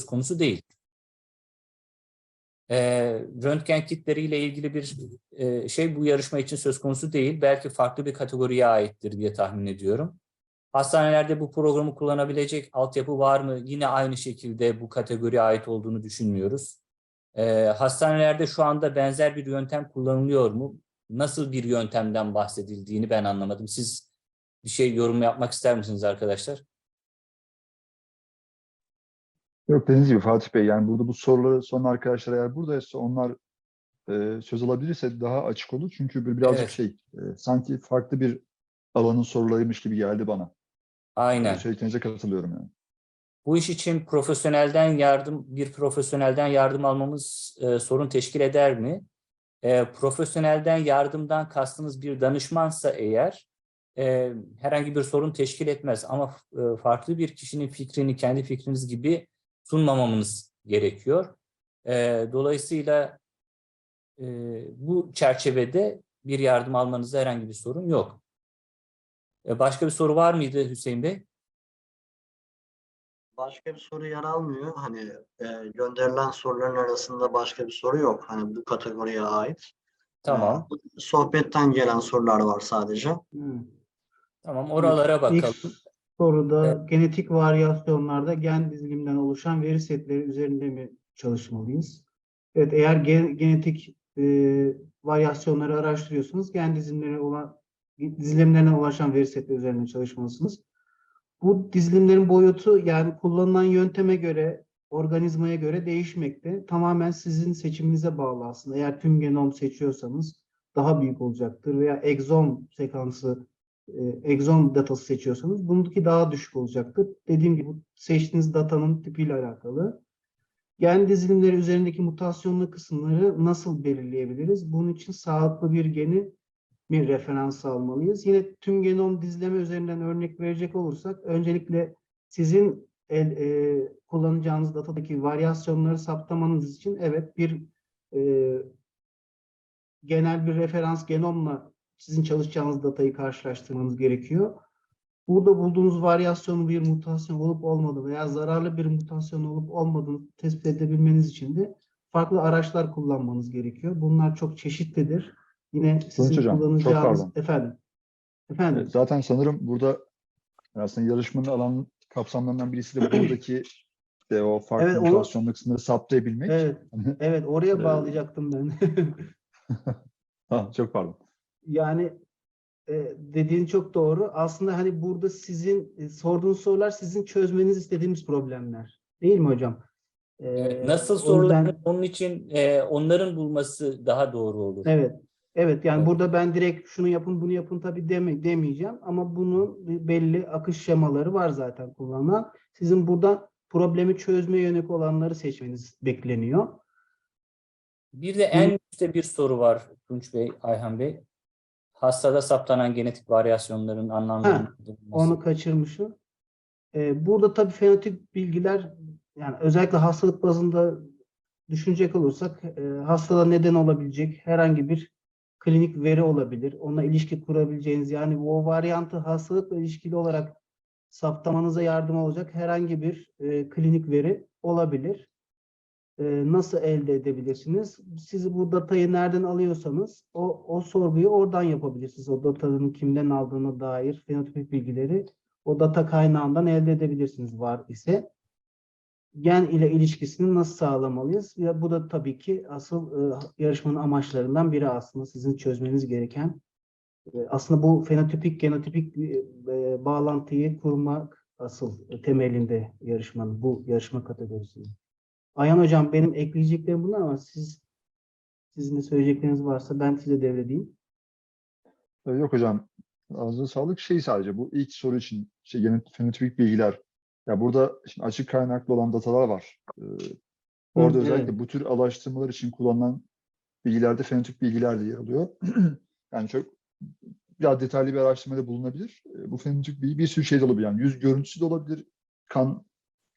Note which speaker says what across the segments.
Speaker 1: söz konusu değil. E, röntgen kitleriyle ilgili bir e, şey bu yarışma için söz konusu değil. Belki farklı bir kategoriye aittir diye tahmin ediyorum. Hastanelerde bu programı kullanabilecek altyapı var mı? Yine aynı şekilde bu kategoriye ait olduğunu düşünmüyoruz. E, hastanelerde şu anda benzer bir yöntem kullanılıyor mu? Nasıl bir yöntemden bahsedildiğini ben anlamadım. Siz bir şey yorum yapmak ister misiniz arkadaşlar?
Speaker 2: Yok dediğiniz gibi Fatih Bey yani burada bu soruları son arkadaşlar eğer buradaysa onlar e, söz alabilirse daha açık olur. Çünkü bir- birazcık
Speaker 1: Evet.
Speaker 2: şey e, sanki farklı bir alanın sorularıymış gibi geldi bana.
Speaker 1: Aynen.
Speaker 2: Söylediğinize katılıyorum yani.
Speaker 1: Bu iş için profesyonelden yardım, bir profesyonelden yardım almamız e, sorun teşkil eder mi? E, profesyonelden yardımdan kastınız bir danışmansa eğer e, herhangi bir sorun teşkil etmez. Ama e, farklı bir kişinin fikrini kendi fikriniz gibi sunmamamız gerekiyor. E, dolayısıyla e, bu çerçevede bir yardım almanızda herhangi bir sorun yok. E, başka bir soru var mıydı Hüseyin Bey?
Speaker 3: Başka bir soru yer almıyor. Hani e, gönderilen soruların arasında başka bir soru yok. Hani bu kategoriye ait.
Speaker 1: Tamam.
Speaker 3: E, sohbetten gelen sorular var sadece.
Speaker 4: Hmm.
Speaker 1: Tamam oralara bakalım.
Speaker 4: Soruda
Speaker 1: Evet.
Speaker 4: genetik varyasyonlarda gen diziliminden oluşan veri setleri üzerinde mi çalışmalıyız? Evet, eğer gen- genetik e, varyasyonları araştırıyorsanız gen dizilimlerine olan dizilimlerine ulaşan veri setleri üzerinde çalışmalısınız. Bu dizilimlerin boyutu yani kullanılan yönteme göre, organizmaya göre değişmekte. Tamamen sizin seçiminize bağlı aslında. Eğer tüm genom seçiyorsanız daha büyük olacaktır veya egzom sekansı e, egzom datası seçiyorsanız bununki daha düşük olacaktır. Dediğim gibi seçtiğiniz datanın tipiyle alakalı. Gen dizilimleri üzerindeki mutasyonlu kısımları nasıl belirleyebiliriz? Bunun için sağlıklı bir geni bir referans almalıyız. Yine tüm genom dizileme üzerinden örnek verecek olursak öncelikle sizin el, e, kullanacağınız datadaki varyasyonları saptamanız için evet bir e, genel bir referans genomla sizin çalışacağınız datayı karşılaştırmanız gerekiyor. Burada bulduğunuz varyasyonun bir mutasyon olup olmadığını veya zararlı bir mutasyon olup olmadığını tespit edebilmeniz için de farklı araçlar kullanmanız gerekiyor. Bunlar çok çeşitlidir. Yine sizin
Speaker 2: hocam, çok
Speaker 4: kullanacağınız
Speaker 2: pardon.
Speaker 4: efendim. Efendim.
Speaker 2: Evet, Zaten sanırım burada aslında yarışmanın alan kapsamlarından birisi de buradaki de o farklı
Speaker 4: Evet, onu-
Speaker 2: mutasyonlu kısımları saptayabilmek.
Speaker 4: Evet. Evet oraya
Speaker 2: Ee,
Speaker 4: bağlayacaktım ben.
Speaker 2: Ha, çok pardon.
Speaker 4: Yani e, dediğin çok doğru. Aslında hani burada sizin e, sorduğunuz sorular sizin çözmenizi istediğimiz problemler. Değil mi hocam? Ee,
Speaker 1: Nasıl sorular
Speaker 4: yüzden-
Speaker 1: onun için e, onların bulması daha doğru olur.
Speaker 4: Evet. Evet yani
Speaker 1: Evet.
Speaker 4: burada ben direkt şunu yapın bunu yapın tabii deme, demeyeceğim ama bunun belli akış şemaları var zaten kullanılan. Sizin burada problemi çözme yönelik olanları seçmeniz bekleniyor.
Speaker 1: Bir de en üstte bir soru var Tunç Bey, Ayhan Bey. Hastada saptanan genetik varyasyonların anlamlandırılması.
Speaker 4: Onu kaçırmışım. Ee, burada tabii fenotip bilgiler yani özellikle hastalık bazında düşünecek olursak e, hastada neden olabilecek herhangi bir klinik veri olabilir. Ona ilişki kurabileceğiniz yani o varyantı hastalıkla ilişkili olarak saptamanıza yardım olacak herhangi bir e, klinik veri olabilir. E, nasıl elde edebilirsiniz? Siz bu datayı nereden alıyorsanız o, o sorguyu oradan yapabilirsiniz. O datanın kimden aldığına dair fenotipik bilgileri o data kaynağından elde edebilirsiniz var ise. Gen ile ilişkisini nasıl sağlamalıyız? Ya bu da tabii ki asıl e, yarışmanın amaçlarından biri aslında sizin çözmeniz gereken. E, aslında bu fenotipik genotipik e, e, bağlantıyı kurmak asıl temelinde yarışmanın bu yarışma kategorisinde. Ayhan hocam benim ekleyeceklerim bunlar ama siz sizin de söyleyecekleriniz varsa ben size devredeyim.
Speaker 2: Ee, Yok hocam. Ağzına sağlık. Şey sadece bu ilk soru için şey fenotipik bilgiler. Ya burada şimdi açık kaynaklı olan datalar var. Ee, orada
Speaker 4: Hı,
Speaker 2: özellikle
Speaker 4: evet.
Speaker 2: bu tür araştırmalar için kullanılan bilgilerde fenotip bilgiler de yer alıyor. yani çok biraz detaylı bir araştırmada bulunabilir. Ee, Bu fenotip bilgi bir sürü şey de olabilir. Yani yüz görüntüsü de olabilir, kan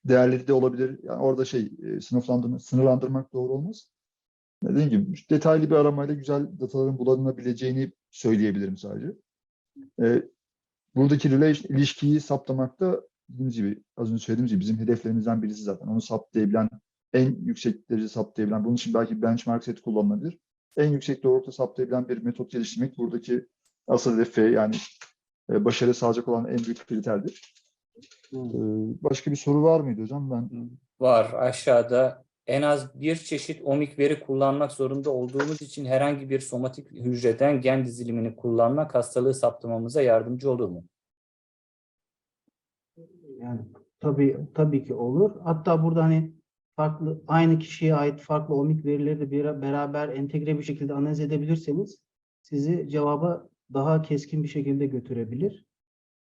Speaker 2: değerleri de olabilir. Yani orada şey e, sınıflandırma, sınırlandırmak doğru olmaz. Dediğim gibi detaylı bir aramayla güzel dataların bulunabileceğini söyleyebilirim sadece. Ee, buradaki relation, ilişkiyi saptamakta dediğimiz gibi, az önce söylediğimiz gibi bizim hedeflerimizden birisi zaten. Onu saptayabilen, en yüksek derece saptayabilen, bunun için belki benchmark set kullanılabilir. En yüksek doğrultuda saptayabilen bir metot geliştirmek buradaki asıl hedefe yani e, başarı sağlayacak olan en büyük kriterdir. Ee, Başka bir soru var mıydı hocam? Ben
Speaker 1: Var aşağıda en az bir çeşit omik veri kullanmak zorunda olduğumuz için herhangi bir somatik hücreden gen dizilimini kullanmak hastalığı saptamamıza yardımcı olur mu?
Speaker 4: Yani tabii tabii ki olur. Hatta burada hani farklı aynı kişiye ait farklı omik verileri de bir, beraber entegre bir şekilde analiz edebilirseniz sizi cevaba daha keskin bir şekilde götürebilir.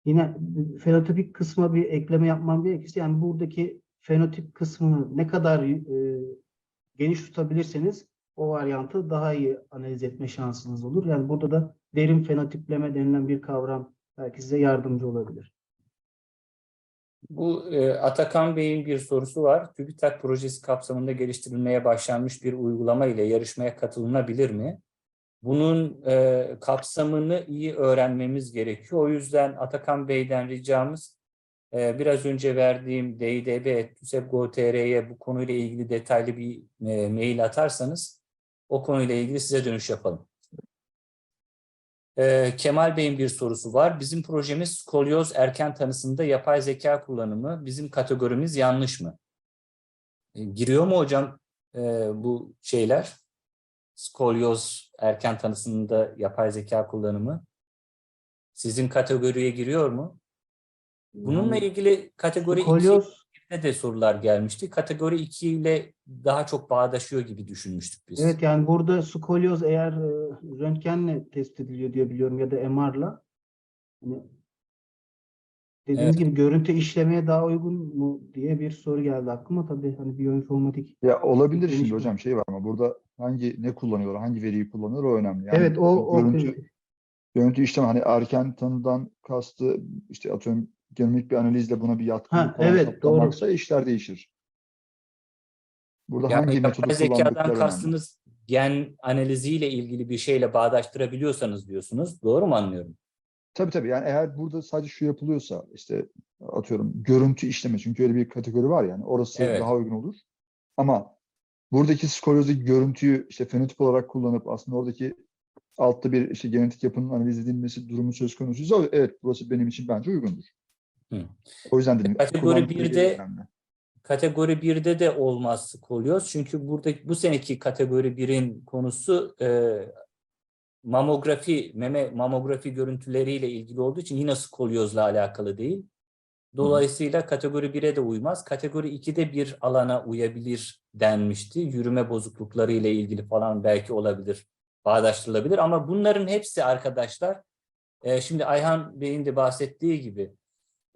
Speaker 4: Yine fenotipik kısma bir ekleme yapmam gerekirse yani buradaki fenotip kısmını ne kadar e, geniş tutabilirseniz o varyantı daha iyi analiz etme şansınız olur. Yani burada da derin fenotipleme denilen bir kavram belki size yardımcı olabilir.
Speaker 1: Bu e, Atakan Bey'in bir sorusu var. TÜBİTAK projesi kapsamında geliştirilmeye başlanmış bir uygulama ile yarışmaya katılınabilir mi? Bunun e, kapsamını iyi öğrenmemiz gerekiyor. O yüzden Atakan Bey'den ricamız e, biraz önce verdiğim DİDB.TÜSEP.gov.tr'ye bu konuyla ilgili detaylı bir e, mail atarsanız o konuyla ilgili size dönüş yapalım. Ee, Kemal Bey'in bir sorusu var. Bizim projemiz skolyoz erken tanısında yapay zeka kullanımı. Bizim kategorimiz yanlış mı? E, giriyor mu hocam e, bu şeyler? Skolyoz erken tanısında yapay zeka kullanımı. Sizin kategoriye giriyor mu? Bununla ilgili kategori 2
Speaker 4: Kolyoz, evet yani burada skolyoz eğer e, röntgenle tespit ediliyor diye biliyorum ya da MR'la. Hani dediğiniz gibi görüntü işlemeye daha uygun mu diye bir soru geldi aklıma. Tabii hani biyoinformatik.
Speaker 2: ya olabilir şimdi
Speaker 4: bir-
Speaker 2: hocam şey var ama burada hangi ne kullanıyorlar, hangi veriyi kullanıyorlar o önemli. Yani
Speaker 4: evet o, o
Speaker 2: görüntü, görüntü işlem hani erken tanıdan kastı işte atıyorum genomik bir analizle buna bir yatkın
Speaker 4: Ha,
Speaker 2: falan
Speaker 4: evet,
Speaker 2: saptamaksa işler değişir. Burada
Speaker 1: Yani
Speaker 2: hangi metodu
Speaker 1: yapay zekadan
Speaker 2: önemli.
Speaker 1: kastınız gen analiziyle ilgili bir şeyle bağdaştırabiliyorsanız diyorsunuz. Doğru mu anlıyorum?
Speaker 2: Tabii tabii yani eğer burada sadece şu yapılıyorsa işte atıyorum görüntü işleme çünkü öyle bir kategori var yani orası
Speaker 1: Evet.
Speaker 2: daha uygun olur. Ama buradaki skolyozdaki görüntüyü işte fenotip olarak kullanıp aslında oradaki altta bir işte genetik yapının analiz edilmesi durumu söz konusuysa evet burası benim için bence uygundur.
Speaker 1: Hı.
Speaker 2: O yüzden dedim.
Speaker 1: Kategori
Speaker 2: kullandıkları
Speaker 1: birde-
Speaker 2: veri önemli.
Speaker 1: Kategori 1'de de olmaz skolyoz. Çünkü burada bu seneki kategori 1'in konusu e, mamografi, meme mamografi görüntüleriyle ilgili olduğu için yine skolyozla alakalı değil. Dolayısıyla kategori 1'e de uymaz. Kategori 2'de bir alana uyabilir denmişti. Yürüme bozuklukları ile ilgili falan belki olabilir, bağdaştırılabilir. Ama bunların hepsi arkadaşlar, e, şimdi Ayhan Bey'in de bahsettiği gibi,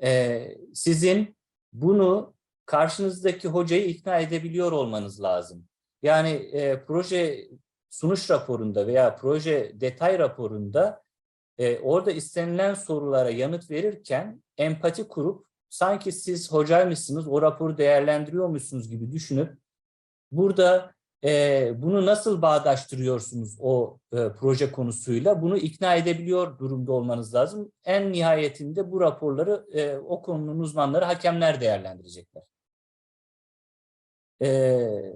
Speaker 1: e, sizin bunu karşınızdaki hocayı ikna edebiliyor olmanız lazım. Yani e, proje sunuş raporunda veya proje detay raporunda e, orada istenilen sorulara yanıt verirken empati kurup sanki siz hocaymışsınız, o raporu değerlendiriyormuşsunuz gibi düşünüp burada e, bunu nasıl bağdaştırıyorsunuz o e, proje konusuyla bunu ikna edebiliyor durumda olmanız lazım. En nihayetinde bu raporları e, o konunun uzmanları hakemler değerlendirecekler. Ee,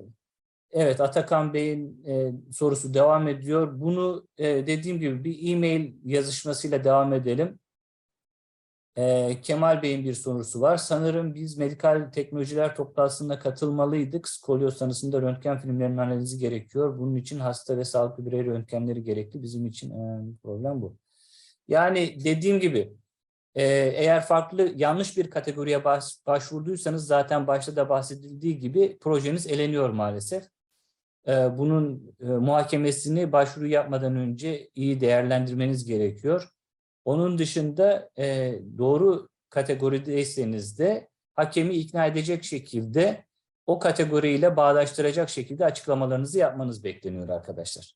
Speaker 1: evet Atakan Bey'in e, sorusu devam ediyor. Bunu e, dediğim gibi bir e-mail yazışmasıyla devam edelim. Ee, Kemal Bey'in bir sorusu var. Sanırım biz medikal teknolojiler toplantısına katılmalıydık. Skolyoz tanısında röntgen filmlerinin analizi gerekiyor. Bunun için hasta ve sağlıklı birey röntgenleri gerekli. Bizim için önemli problem bu. Yani dediğim gibi ee, eğer farklı yanlış bir kategoriye baş- başvurduysanız zaten başta da bahsedildiği gibi projeniz eleniyor maalesef. Ee, bunun e, muhakemesini başvuru yapmadan önce iyi değerlendirmeniz gerekiyor. Onun dışında e, doğru kategorideyseniz de hakemi ikna edecek şekilde o kategoriyle bağdaştıracak şekilde açıklamalarınızı yapmanız bekleniyor arkadaşlar.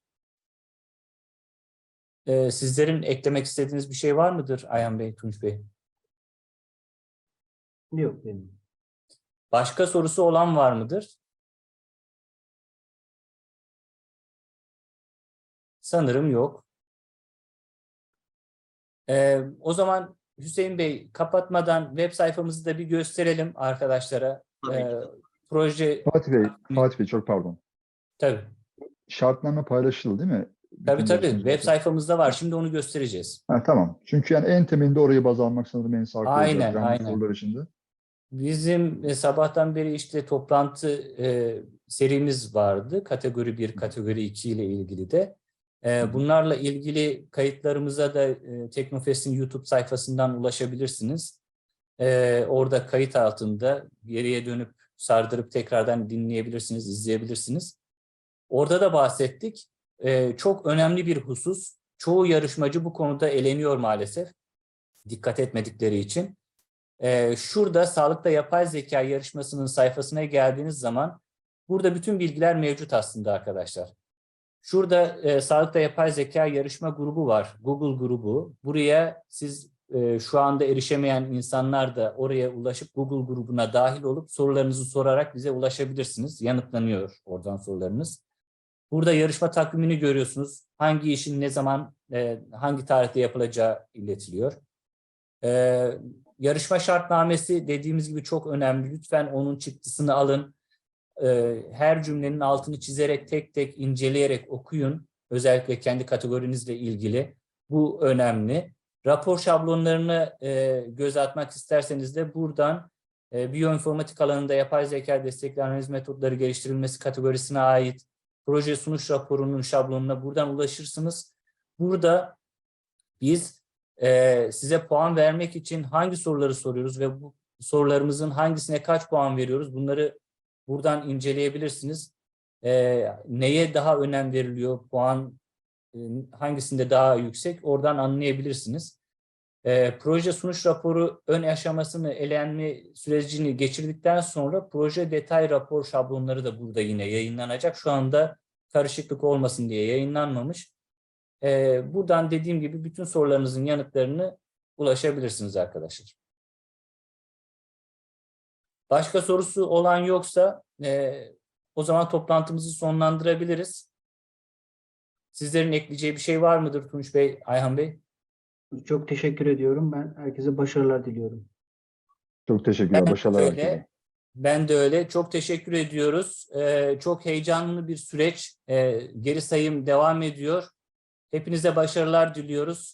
Speaker 1: Ee, sizlerin eklemek istediğiniz bir şey var mıdır Ayhan Bey, Tunç Bey?
Speaker 4: yok benim.
Speaker 1: Başka sorusu olan var mıdır? Sanırım yok. Ee, o zaman Hüseyin Bey kapatmadan web sayfamızı da bir gösterelim arkadaşlara.
Speaker 3: Tabii.
Speaker 1: Ee, proje
Speaker 2: Fatih Bey, Fatih Bey çok pardon.
Speaker 1: tabii
Speaker 2: Şartname paylaşıldı değil mi?
Speaker 1: tabii
Speaker 2: Bütün
Speaker 1: tabii web sayfamızda var. Şimdi onu göstereceğiz.
Speaker 2: Ha, tamam. Çünkü yani en temelinde orayı baz almak sanırım en sağlıklı
Speaker 1: Aynen,
Speaker 2: olacak
Speaker 1: aynen.
Speaker 2: sorular içinde.
Speaker 1: Bizim e, sabahtan beri işte toplantı e, serimiz vardı. Kategori 1, kategori 2 ile ilgili de. Bunlarla ilgili kayıtlarımıza da Teknofest'in YouTube sayfasından ulaşabilirsiniz. Orada kayıt altında geriye dönüp sardırıp tekrardan dinleyebilirsiniz, izleyebilirsiniz. Orada da bahsettik. Çok önemli bir husus. Çoğu yarışmacı bu konuda eleniyor maalesef. Dikkat etmedikleri için. Şurada Sağlıkta Yapay Zeka yarışmasının sayfasına geldiğiniz zaman burada bütün bilgiler mevcut aslında arkadaşlar. Şurada e, Sağlıkta Yapay Zeka yarışma grubu var. Google grubu. Buraya siz e, şu anda erişemeyen insanlar da oraya ulaşıp Google grubuna dahil olup sorularınızı sorarak bize ulaşabilirsiniz. Yanıtlanıyor oradan sorularınız. Burada yarışma takvimini görüyorsunuz. Hangi işin ne zaman, e, hangi tarihte yapılacağı iletiliyor. Ee, yarışma şartnamesi dediğimiz gibi çok önemli. Lütfen onun çıktısını alın. Ee, her cümlenin altını çizerek tek tek inceleyerek okuyun. Özellikle kendi kategorinizle ilgili. Bu önemli. Rapor şablonlarını e, göz atmak isterseniz de buradan e, biyoinformatik alanında yapay zeka destekli analiz metotları geliştirilmesi kategorisine ait proje sunuş raporunun şablonuna buradan ulaşırsınız. Burada biz e, size puan vermek için hangi soruları soruyoruz ve bu sorularımızın hangisine kaç puan veriyoruz bunları buradan inceleyebilirsiniz. E, neye daha önem veriliyor, puan e, hangisinde daha yüksek oradan anlayabilirsiniz. E, proje sunuş raporu ön aşamasını elenme sürecini geçirdikten sonra proje detay rapor şablonları da burada yine yayınlanacak. Şu anda karışıklık olmasın diye yayınlanmamış. Ee, buradan dediğim gibi bütün sorularınızın yanıtlarını ulaşabilirsiniz arkadaşlar. Başka sorusu olan yoksa e, o zaman toplantımızı sonlandırabiliriz. Sizlerin ekleyeceği bir şey var mıdır Tunç Bey, Ayhan Bey?
Speaker 4: Çok teşekkür ediyorum. Ben herkese başarılar diliyorum.
Speaker 2: Çok teşekkürler.
Speaker 1: Ben
Speaker 2: Başarılar
Speaker 1: öyle.
Speaker 2: herkese.
Speaker 1: Ben de öyle. Çok teşekkür ediyoruz. Ee, çok heyecanlı bir süreç. Ee, geri sayım devam ediyor. Hepinize başarılar diliyoruz.